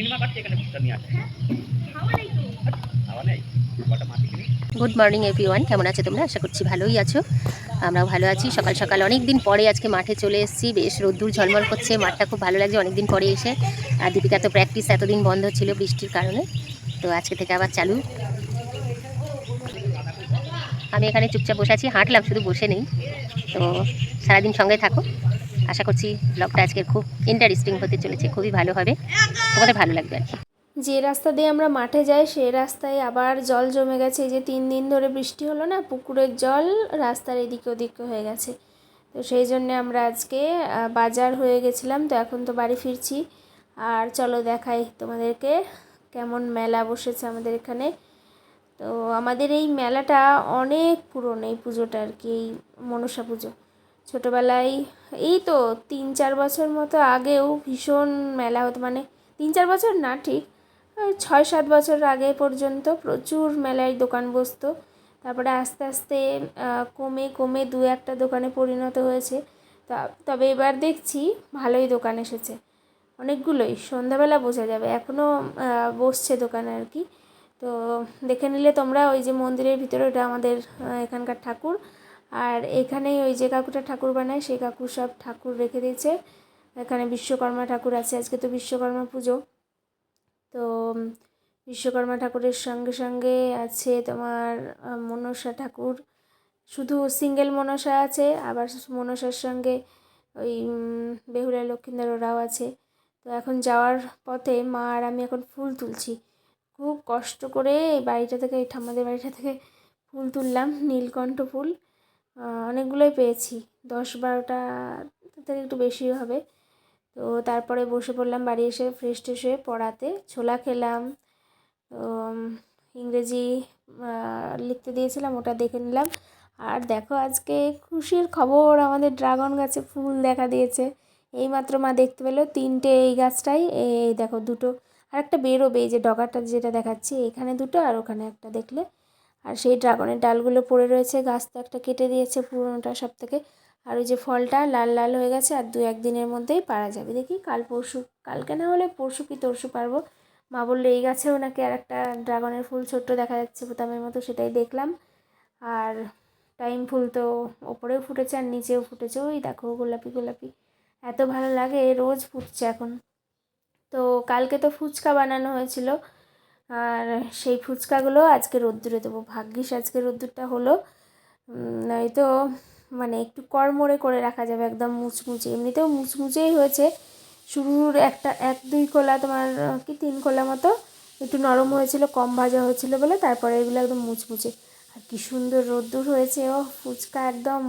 Cinema পাচ্ছি এখানে ভুট্টা নিয়ে আসে খাওয়া নেই কটা মাটি কিনি? গুড মর্নিং এভরিওয়ান কেমন আছে তোমরা? আশা করছি ভালোই আছো। আমরাও ভালো আছি। সকাল সকাল অনেক দিন পরে আজকে মাঠে চলে এসেছি। বেশ রোদ্দুর ঝলমল করছে। মাঠটা খুব ভালো লাগছে অনেক দিন পরে এসে। আর দীপিকা তো প্র্যাকটিস এতদিন বন্ধ ছিল বৃষ্টির কারণে। তো আজকে থেকে আবার চালু। আমি এখানে চুপচাপ বসে আছি। হাঁটলাম শুধু বসে নেই। তো সারাদিন সঙ্গে থাকো। আশা করছি ব্লগটা আজকে খুব ইন্টারেস্টিং হতে চলেছে, খুবই ভালো হবে। তোমাদের ভালো লাগবে আর যে রাস্তা দিয়ে আমরা মাঠে যাই সেই রাস্তায় আবার জল জমে গেছে। এই যে তিন দিন ধরে বৃষ্টি হলো না, পুকুরের জল রাস্তার এদিকে ওদিকে হয়ে গেছে। তো সেই জন্যে আমরা আজকে বাজার হয়ে গেছিলাম, তো এখন তো বাড়ি ফিরছি। আর চলো দেখাই তোমাদেরকে কেমন মেলা বসেছে আমাদের এখানে। তো আমাদের এই মেলাটা অনেক পুরনো, এই পুজোটা আর কি, এই মনসা পুজো। ছোটোবেলায় এই তো তিন চার বছর মতো আগেও ভীষণ মেলা হতো মানে তিন চার বছর না ঠিক ছয় সাত বছর আগে পর্যন্ত প্রচুর মেলায় দোকান বসতো। তারপরে আস্তে আস্তে কমে কমে দু একটা দোকানে পরিণত হয়েছে। তবে এবার দেখছি ভালোই দোকান এসেছে। অনেকগুলোই, সন্ধ্যাবেলা বোঝা যাবে এখনও বসছে দোকানে আর কি। তো দেখে নিলে তোমরা ওই যে মন্দিরের ভিতরে ওটা আমাদের এখানকার ঠাকুর। আর এখানেই ওই যে কাকুটা ঠাকুর বানায়, সেই কাকু সব ঠাকুর রেখে দিয়েছে। এখানে বিশ্বকর্মা ঠাকুর আছে, আজকে তো বিশ্বকর্মা পুজো। তো বিশ্বকর্মা ঠাকুরের সঙ্গে সঙ্গে আছে তোমার মনসা ঠাকুর। শুধু সিঙ্গেল মনসা আছে, আবার মনসার সঙ্গে ওই বেহুলা লক্ষ্মীন্দর ওরাও আছে। তো এখন যাওয়ার পথে মা আর আমি এখন ফুল তুলছি। খুব কষ্ট করে এই বাড়িটা থেকে, এই ঠাম্মাদের বাড়িটা থেকে ফুল তুললাম, নীলকণ্ঠ ফুল। অনেকগুলোই পেয়েছি। দশ বারোটা থেকে একটু বেশি হবে। তো তারপরে বসে পড়লাম, বাড়ি এসে ফ্রেশ ট্রেশ হয়ে পড়াতে। ছোলা খেলাম ইংরেজি লিখতে দিয়েছিলাম, ওটা দেখে নিলাম। আর দেখো আজকে খুশির খবর, আমাদের ড্রাগন গাছে ফুল দেখা দিয়েছে। এইমাত্র মা দেখতে পেল তিনটে এই গাছটাই, এই দেখো দুটো। আর একটা বেরোবে, এই যে ডগাটা যেটা দেখাচ্ছি, এখানে দুটো আর ওখানে একটা দেখলে। আর সেই ড্রাগনের ডালগুলো পড়ে রয়েছে, গাছ তো একটা কেটে দিয়েছে পুরোনোটা সব থেকে আর ওই যে ফলটা লাল লাল হয়ে গেছে আর দু একদিনের মধ্যেই পারা যাবে। দেখি কাল পরশু, কালকে না হলে পরশু কি তরশু পারব? মা বলল এই গাছেও নাকি আর একটা ড্রাগনের ফুল ছোট্ট দেখা যাচ্ছে বোতামের মতো, সেটাই দেখলাম। আর টাইম ফুল তো ওপরেও ফুটেছে আর নিচেও ফুটেছে। ওই দেখো গোলাপি গোলাপি। এত ভালো লাগে, রোজ ফুটছে এখন। তো কালকে তো ফুচকা বানানো হয়েছিল। আর সেই ফুচকাগুলো আজকে রোদ্দুরে দেবো। ভাগ্যিস আজকে রোদ্দুরটা হলো। নয়তো মানে একটু কড়মড়ে করে রাখা যাবে, একদম মুচমুচে। এমনিতেও মুচমুচেই হয়েছে। শুরুর একটা, এক, দুই কোলা তোমার কি তিন কোলা মতো একটু নরম হয়েছিল, কম ভাজা হয়েছিল বলে তারপরে এগুলো একদম মুচমুচে। আর কি সুন্দর রোদ্দুর হয়েছে ও ফুচকা একদম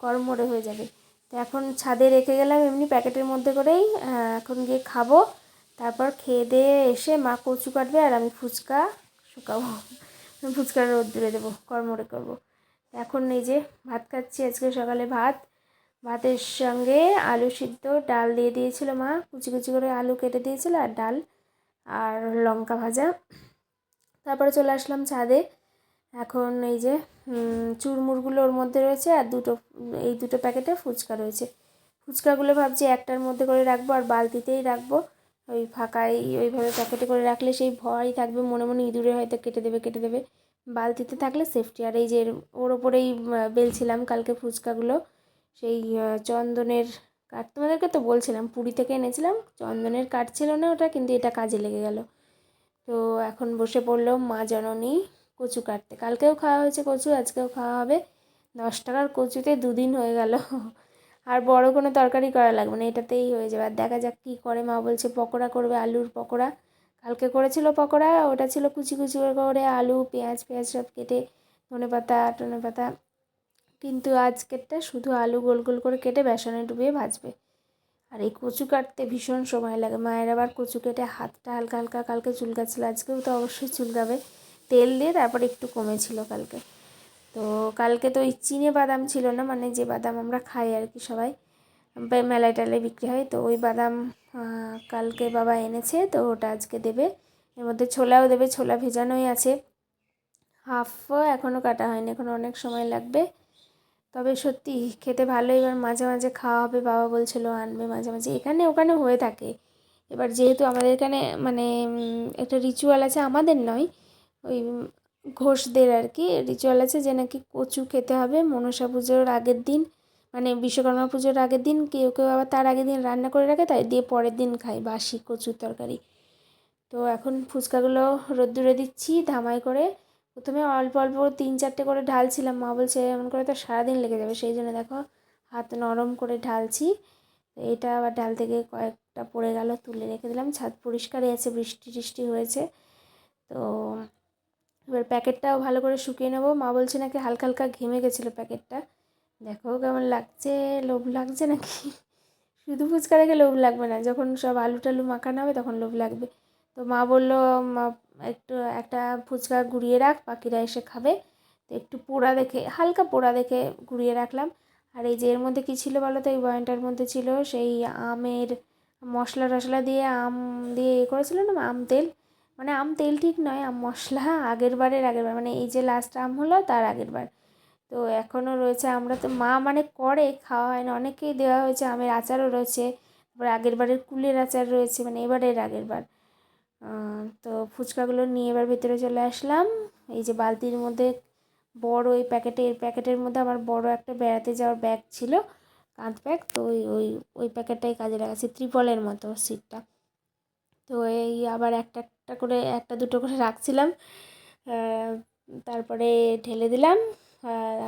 কড়মড়ে হয়ে যাবে। তো এখন ছাদে রেখে গেলাম, এমনি প্যাকেটের মধ্যে করেই এখন গিয়ে খাব। তারপর খেয়ে দিয়ে এসে মা কচু কাটবে আর আমি ফুচকা শুকাবো। ফুচকা রোদ্দুরে দেবো কড়মড়ে করব। এখন এই যে ভাত খাচ্ছি আজকে সকালে ভাত। ভাতের সঙ্গে আলু সিদ্ধ, ডাল দিয়ে দিয়েছিল মা। কুচি কুচি করে আলু কেটে দিয়েছিল আর ডাল আর লঙ্কা ভাজা। তারপরে চলে আসলাম ছাদে। এখন এই যে চুরমুরগুলো ওর মধ্যে রয়েছে আর দুটো, এই দুটো প্যাকেটে ফুচকা রয়েছে। ফুচকাগুলো ভাবছি একটার মধ্যে করে রাখব আর বালতিতেই রাখব। ওই ফাঁকাই ওইভাবে প্যাকেটে করে রাখলে সেই ভয় থাকবে, মনে মনে ইঁদুরে হয়তো কেটে দেবে কেটে দেবে। বালতিতে থাকলে সেফটি আর এই যে ওর ওপরেই বেলছিলাম কালকে ফুচকাগুলো, সেই চন্দনের কাঠ, তোমাদেরকে তো বলছিলাম, পুরী থেকে এনেছিলাম, চন্দনের কাঠ ছিল না ওটা, কিন্তু এটা কাজে লেগে গেল। তো এখন বসে পড়ল মা জননী কচু কাটতে। কালকেও খাওয়া হয়েছে কচু, আজকেও খাওয়া হবে। দশ টাকার কচুতে দুদিন হয়ে গেল। আর বড় কোনো তরকারি করা লাগবে না, এটাতেই হয়ে যাবে। আর দেখা যাক কী করে, মা বলছে পকোড়া করবে, আলুর পকোড়া। কালকে করেছিল পকোড়া, ওটা ছিল কুচি কুচি করে আলু, পেঁয়াজ পেঁয়াজ সব কেটে ধনে পাতা, টনে পাতা। কিন্তু আজকেরটা শুধু আলু গোল গোল করে কেটে বেসনে ডুবিয়ে ভাজবে। আর এই কচু কাটতে ভীষণ সময় লাগে। মায়ের আবার কচু কেটে হাতটা হালকা হালকা, কালকে চুলকাচ্ছিল আজকেও তো অবশ্যই চুলকাবে তেল দিয়ে তারপর একটু কমেছিল কালকে। তো কালকে তো ওই চিনে বাদাম ছিল না মানে যে বাদাম আমরা খাই আর কি সবাই মেলায় টেলায় বিক্রি হয়। তো ওই বাদাম কালকে বাবা এনেছে, তো ওটা আজকে দেবে। এর মধ্যে ছোলাও দেবে, ছোলা ভেজানোই আছে। হাফও এখনও কাটা হয়নি, এখন অনেক সময় লাগবে। তবে সত্যি খেতে ভালো এবার মাঝে মাঝে খাওয়া হবে, বাবা বলছিল আনবে মাঝে মাঝে। এখানে ওখানে হয়ে থাকে। এবার যেহেতু আমাদের এখানে মানে একটা রিচুয়াল আছে আমাদের নয়, ওই ঘোষদের আর কি রিচুয়াল আছে যে নাকি কচু খেতে হবে। মনসা পুজোর আগের দিন মানে বিশ্বকর্মা পুজোর আগের দিন কেউ কেউ আবার তার আগের দিন রান্না করে রাখে, তাই দিয়ে পরের দিন খায় বাসি কচুর তরকারি। তো এখন ফুচকাগুলো রোদ্দুরে দিচ্ছি ধামাই করে। প্রথমে অল্প অল্প তিন চারটে করে ঢালছিলাম, মা বলছে এমন করে তো সারাদিন লেগে যাবে, সেই জন্য দেখো হাত নরম করে ঢালছি। এটা আবার ঢালতে গিয়ে কয়েকটা পড়ে গেল, তুলে রেখে দিলাম। ছাদ পরিষ্কারই আছে, বৃষ্টি টিষ্টি হয়েছে। তো এবার প্যাকেটটাও ভালো করে শুকিয়ে নেব। মা বলছে নাকি হালকা হালকা ঘেমে গেছিল প্যাকেটটা। দেখো কেমন লাগছে, লোভ লাগছে নাকি? শুধু ফুচকা দেখে লোভ লাগবে না, যখন সব আলু টালু মাখানো হবে তখন লোভ লাগবে। তো মা বলল একটু একটা ফুচকা গুঁড়িয়ে রাখ, পাখিরা এসে খাবে। তো একটু পোড়া দেখে, হালকা পোড়া দেখে গুঁড়িয়ে রাখলাম। আর এই যে এর মধ্যে কী ছিল বলো তো? এই বয়ানটার মধ্যে ছিল সেই আমের মশলা টশলা দিয়ে আম দিয়ে এ করেছিল না, আম তেল? মানে আম তেল ঠিক নয়, আম মশলা, আগের বারের, আগের বার। মানে এই যে লাস্ট আম হলো, তার আগের বার। তো এখনও রয়েছে আমরা তো, মা মানে করে, খাওয়া হয় না। অনেকেই দেওয়া হয়েছে, আমের আচারও রয়েছে। তারপর আগের বারের কুলের আচার রয়েছে মানে এবারের আগের বার। তো ফুচকাগুলো নিয়ে এবার ভেতরে চলে আসলাম। এই যে বালতির মধ্যে বড় ওই প্যাকেটে এর প্যাকেটের মধ্যে আমার বড় একটা বেড়াতে যাওয়ার ব্যাগ ছিল, কাঁধ ব্যাগ। তো ওই ওই ওই প্যাকেটটাই কাজে লাগাচ্ছি, ত্রিপলের মতো সিটটা তো এই আবার একটা একটা করে, একটা দুটো করে রাখছিলাম। তারপরে ঢেলে দিলাম।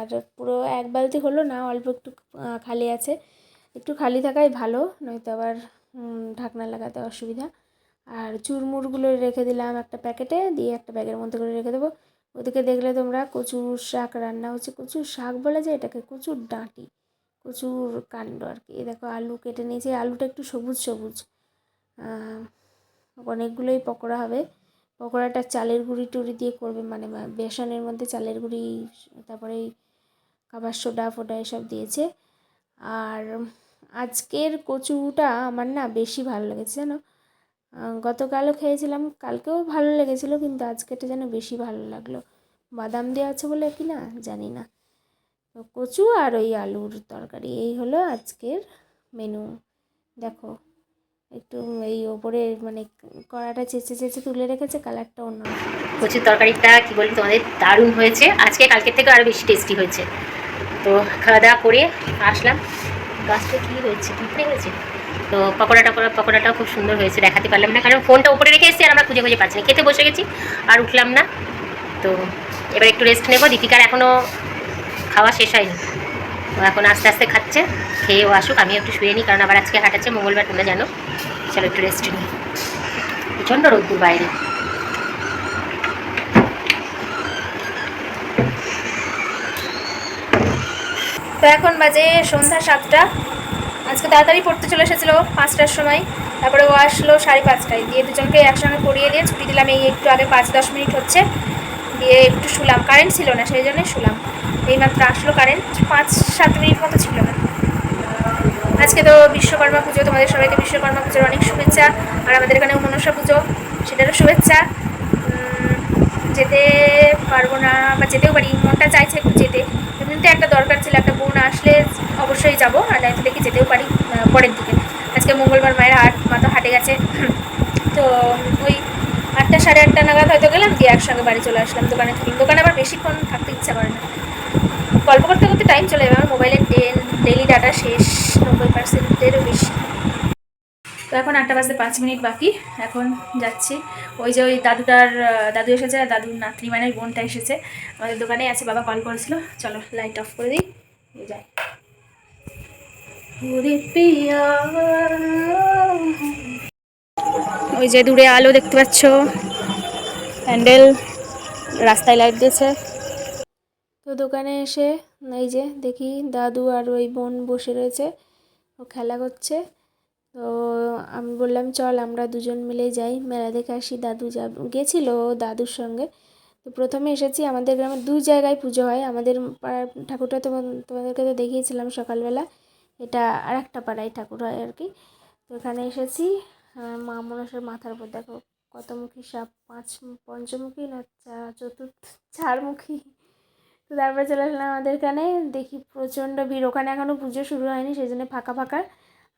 আর পুরো এক বালতি হলো, না অল্প একটু খালি আছে। একটু খালি থাকাই ভালো, নয়তো আবার ঢাকনা লাগাতে অসুবিধা। আর চুরমুরগুলো রেখে দিলাম একটা প্যাকেটে, দিয়ে একটা ব্যাগের মধ্যে করে রেখে দেবো। ওদিকে দেখলে তোমরা কচুর শাক রান্না হচ্ছে। কচুর শাক বলা যায় এটাকে? কচুর ডাঁটি, কচুর কাণ্ড আর কি। দেখো, আলু কেটে নিয়েছি। আলুটা একটু সবুজ সবুজ। অনেকগুলোই পকোড়া হবে। পকোড়াটা চালের গুঁড়ি টুড়ি দিয়ে করবে মানে বেসনের মধ্যে চালের গুঁড়ি, তারপরে খাবার সোডা ফোডা এসব দিয়েছে। আর আজকের কচুটা আমার না বেশি ভালো লেগেছে জানো। গতকালও খেয়েছিলাম, কালকেও ভালো লেগেছিলো, কিন্তু আজকেটা যেন বেশি ভালো লাগল। বাদাম দেওয়া আছে বলে কি না, জানি না। তো কচু আর ওই আলুর তরকারি, এই হলো আজকের মেনু দেখো একটু এই ওপরে মানে কড়াটা চেঁচে চেঁচে তুলে রেখেছে কালারটা অন্য কচুর তরকারিটা, কি বলি তোমাদের, দারুণ হয়েছে। আজকে, কালকের থেকে আরও বেশি টেস্টি হয়েছে। তো খাওয়া দাওয়া করে আসলাম। গাছটা কী হয়েছে? পিঁপড়ে হয়েছে? তো পকোড়া টকোড়া পকোড়াটাও খুব সুন্দর হয়েছে, দেখাতে পারলাম না। কারণ ফোনটা উপরে রেখে এসেছি আর আমরা খুঁজে খুঁজে পাচ্ছি না। খেতে বসে গেছি আর উঠলাম না। তো এবার একটু রেস্ট নেব। দীপিকার এখনও খাওয়া শেষ হয়নি। এখন আস্তে আস্তে খাচ্ছে, খেয়েও আসুক আমি একটু শুয়ে নিই কারণ আবার আজকে হাঁটাচ্ছে, মঙ্গলবার তোমরা জানো। চলো একটু রেস্ট নিই। প্রচণ্ড রোদ্দুর বাইরে। তো এখন বাজে সন্ধ্যা সাতটা। আজকে তাড়াতাড়ি পড়তে চলে এসেছিল পাঁচটার সময়। তারপরে ও আসলো সাড়ে পাঁচটায়। দিয়ে দুজনকে একসঙ্গে পড়িয়ে দিয়ে ছুটি দিলাম। এই একটু আগে পাঁচ দশ মিনিট হচ্ছে। দিয়ে একটু শুলাম। কারেন্ট ছিল না, সেই জন্যই শুলাম। এইমাত্র আসলো কারেন্ট পাঁচ, সাত মিনিট মতো ছিল। না আজকে তো বিশ্বকর্মা পুজো, তোমাদের সবাইকে বিশ্বকর্মা পুজোর অনেক শুভেচ্ছা। আর আমাদের এখানে মনসা পুজো, সেটারও শুভেচ্ছা। যেতে পারব না বা যেতেও পারি, মনটা চাইছে একটু যেতে। এমনিতে একটা দরকার ছিল, একটা বোন আসলে অবশ্যই যাব, আর নয়তো দেখি যেতেও পারি পরের দিকে আজকে মঙ্গলবার মায়ের হাট মা তো হাটে গেছে তো ওই আটটা সাড়ে আটটা নাগাদ হয়তো গেলাম দিয়ে একসঙ্গে বাড়ি চলে আসলাম, দোকানে থাকলাম দোকানে আবার বেশিক্ষণ থাকতে ইচ্ছা করে না। গল্প করতে করতে টাইম চলে যাবে, আমার মোবাইলের ডেলি ডাটা শেষ, নব্বই পার্সেন্টেরও বেশি। তো এখন আটটা বাজতে পাঁচ মিনিট বাকি, এখন যাচ্ছি। ওই যে ওই দাদুটার দাদু এসেছে, আর দাদুর নাতনি মানে বোনটা এসেছে। আমাদের দোকানে আছে, বাবা কল করেছিল। চলো লাইট অফ করে দিই যাই ওই যে দূরে আলো দেখতে পাচ্ছ। প্যান্ডেল, রাস্তায় লাইট দিয়েছে। তো দোকানে এসে এই যে দেখি দাদু আর ওই বোন বসে রয়েছে, ও খেলা করছে। তো আমি বললাম, চল আমরা দুজন মিলে যাই, মেলা দেখে আসি দাদু যা গেছিল দাদুর সঙ্গে। তো প্রথমে এসেছি, আমাদের গ্রামে দু জায়গায় পুজো হয়। আমাদের পাড়ার ঠাকুরটা তোমাদেরকে তো দেখিয়েছিলাম সকালবেলা। এটা আর একটা পাড়ায় ঠাকুর হয় আর কি। তো এখানে এসেছি মা মনসার মাথার উপর দেখো কতমুখী সাপ? পাঁচ পঞ্চমুখী না চতুর্থ, চারমুখী? তো তারপরে চলে আসলাম আমাদের এখানে। দেখি প্রচণ্ড ভিড়। ওখানে এখনও পুজো শুরু হয়নি, সেই জন্য ফাঁকা ফাঁকা।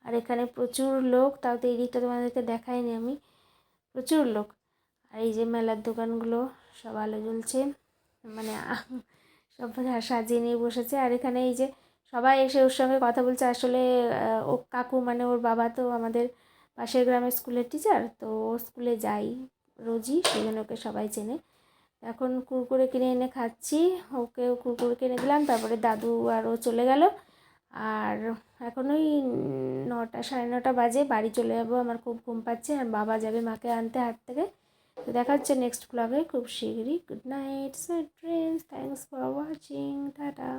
আর এখানে প্রচুর লোক। তাও তো এই দিকটা তোমাদেরকে দেখাইনি আমি। প্রচুর লোক। আর এই যে মেলার দোকানগুলো, সব আলো জ্বলছে। মানে সব সাজিয়ে নিয়ে বসেছে। আর এখানে এই যে সবাই এসে ওর সঙ্গে কথা বলছে। আসলে ও কাকু মানে ওর বাবা তো আমাদের পাশের গ্রামের স্কুলের টিচার তো ও স্কুলে যাই রোজই সেই জন্য ওকে সবাই চেনে। এখন কুরকুরে কিনে এনে খাচ্ছি, ওকেও কুরকুরে কিনে দিলাম, তারপরে দাদু আর ও চলে গেল। আর এখন ওই নটা, সাড়ে নটা বাজে, বাড়ি চলে যাব, আমার খুব ঘুম পাচ্ছে, আর বাবা যাবে মাকে আনতে হাত থেকে। তো দেখা হচ্ছে নেক্সট ব্লগে খুব শীঘ্রই good night sweet dreams thanks for watching tata.